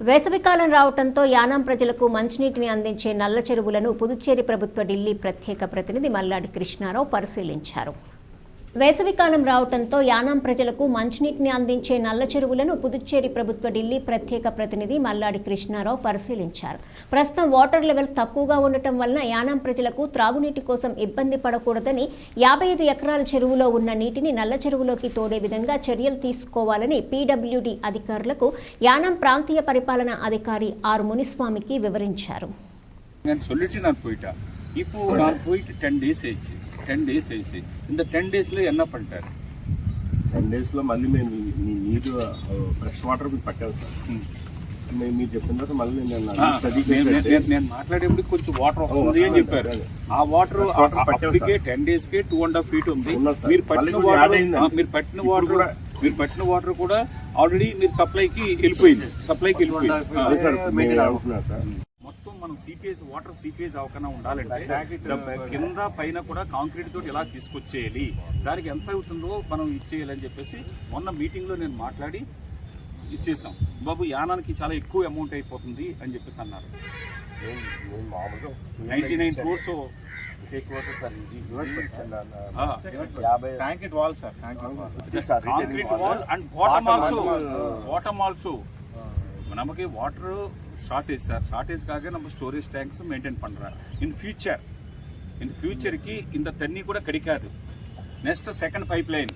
వేసవికాలం రావడంతో యానాం ప్రజలకు మంచినీటిని అందించే నల్ల చెరువులను పుదుచ్చేరి ప్రభుత్వ ఢిల్లీ ప్రత్యేక ప్రతినిధి మల్లాడి కృష్ణారావు పరిశీలించారు. వేసవికాలం రావడంతో యానాం ప్రజలకు మంచినీటిని అందించే నల్ల చెరువులను పుదుచ్చేరి ప్రభుత్వ ఢిల్లీ ప్రత్యేక ప్రతినిధి మల్లాడి కృష్ణారావు పరిశీలించారు. ప్రస్తుతం వాటర్ లెవెల్స్ తక్కువగా ఉండటం వలన యానాం ప్రజలకు త్రాగునీటి కోసం ఇబ్బంది పడకూడదని యాభై ఐదు ఎకరాల చెరువులో ఉన్న నీటిని నల్ల చెరువులోకి తోడే విధంగా చర్యలు తీసుకోవాలని పీడబ్ల్యూడీ అధికారులకు యానాం ప్రాంతీయ పరిపాలనా అధికారి ఆర్ మునిస్వామికి వివరించారు. நான் சொல்லிட்டு நான் போயிட்டேன் இப்போ நான் போயிட்டு டென் டேஸ் ஆயிடுச்சு டென் டேஸ் ஆயிடுச்சு இந்த டென் டேஸ்ல என்ன பண்ணிட்டாரு టెన్ డేస్ లో మళ్ళీ మేము ఈ- మీ నీరు ఫ్రెష్ వాటర్ మీకు పట్టాలి సార్ మేము మీరు చెప్పిన తర్వాత మళ్ళీ నేను ఆ, నేను- నేను- నేను- నేను మాట్లాడేప్పుడు కొంచెం వాటర్ వస్తుంది అని చెప్పారు ఆ వాటర్ Water పట్టాం అప్పటికే ten days K two and half feet ఉంది ఉన్నది సార్. మీరు మళ్ళీ పట్టిన కొంచెం వాటర్ add అయిందండి. మీరు పట్టిన ఇప్పుడు వాటర్ కూడా- మీరు పట్టిన వాటర్ కూడా ఆల్రెడీ మీరు సప్లైకి వెళ్ళిపోయింది సప్లైకి వెళ్ళిపోయింది ఆ. అదే సార్ మేము అనుకున్నాం సార్ మొత్తం మనం సిపిఎస్ వాటర్ సిపిఎస్ అవకుండా ఉండాలంటే కింద పైన కూడా కాంక్రీట్ తోటి ఎలా తీసుకొచ్చేయాలి దానికి ఎంత అవుతుందో మనం ఇచ్చేయాలని చెప్పేసి మొన్న మీటింగ్లో నేను మాట్లాడి ఇచ్చేసాం బాబు యానానికి చాలా ఎక్కువ అమౌంట్ అయిపోతుంది అని చెప్పేసి అన్నారు. Ninety nine crores and water shortage sir ஷார்ட்டேஜ்க்காக நம்ம ஸ்டோரேஜ் டேங்க்ஸ் மெயின்டைன் பண்ணுறேன் இன் ஃபியூச்சர் இன் ஃபியூச்சருக்கு இந்த தண்ணி கூட கிடைக்காது next second pipe line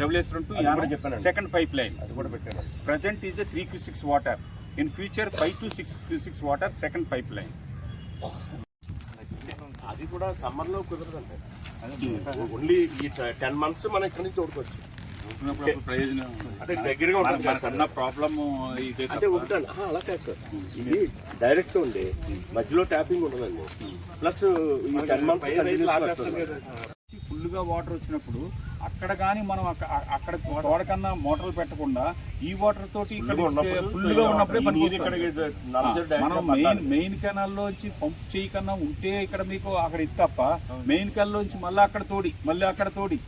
WS to అది కూడా చెప్పానండి. సెకండ్ పైప్ లైన్ అది కూడా పెట్టాను present is the three Q six water in future five to six Q six water second pipe line అది కూడా సమ్మర్ లో కుదరదండి ఓన్లీ ఈ టెన్ మంత్స్ మనం ఇక్కడ నుంచి తోడుకోవచ్చు ప్రయోజనం అంటే సార్. అలా కాదు ఇది డైరెక్ట్ ఉంది మధ్యలో ట్యాపింగ్ ఉండదండి. ప్లస్ ఈ టెన్ మంత్స్ ఫుల్గా వాటర్ వచ్చినప్పుడు అక్కడ కానీ మనం అక్కడ తోడకన్నా మోటార్లు పెట్టకుండా ఈ వాటర్ తోటి ఇక్కడ ఫుల్గా ఉన్నప్పుడే మనం మెయిన్ మెయిన్ కెనాల్ లోంచి పంప్ చేయకన్నా ఉంటే ఇక్కడ మీకు అక్కడ ఇది తప్ప మెయిన్ కెనాల్ లోంచి మళ్ళీ అక్కడ తోడి మళ్ళీ అక్కడ తోడి.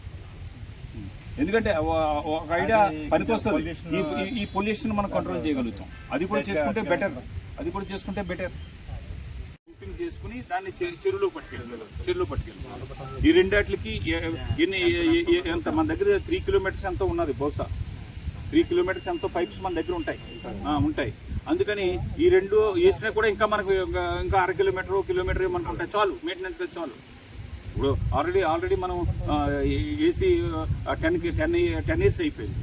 ఎందుకంటే ఒక- ఐడియా పనికొస్తుంది. ఈ- పొల్యూషన్ మనం కంట్రోల్ చేయగలుగుతాం. అది కూడా చేసుకుంటే బెటర్ అది కూడా చేసుకుంటే బెటర్ పంపింగ్ చేసుకుని దాన్ని చెరువులో పట్టుకెళ్ళి చెరువులో పట్టుకెళ్ళి ఈ రెండాట్లకి ఎన్ని ఎంత? మన దగ్గర త్రీ కిలోమీటర్స్ ఎంతో ఉన్నది బహుశా. త్రీ కిలోమీటర్స్ ఎంతో పైప్స్ మన దగ్గర ఉంటాయి. ఆ, ఉంటాయి. అందుకని ఈ రెండు వేసినా కూడా ఇంకా మనకు ఇంకా- ఇంకా అర కిలోమీటర్ కిలోమీటర్ మనకు ఉంటాయి చాలు. మెయింటెనెన్స్ చాలు. ఇప్పుడు ఆల్రెడీ ఆల్రెడీ మనం AC ten ten ten years అయిపోయింది.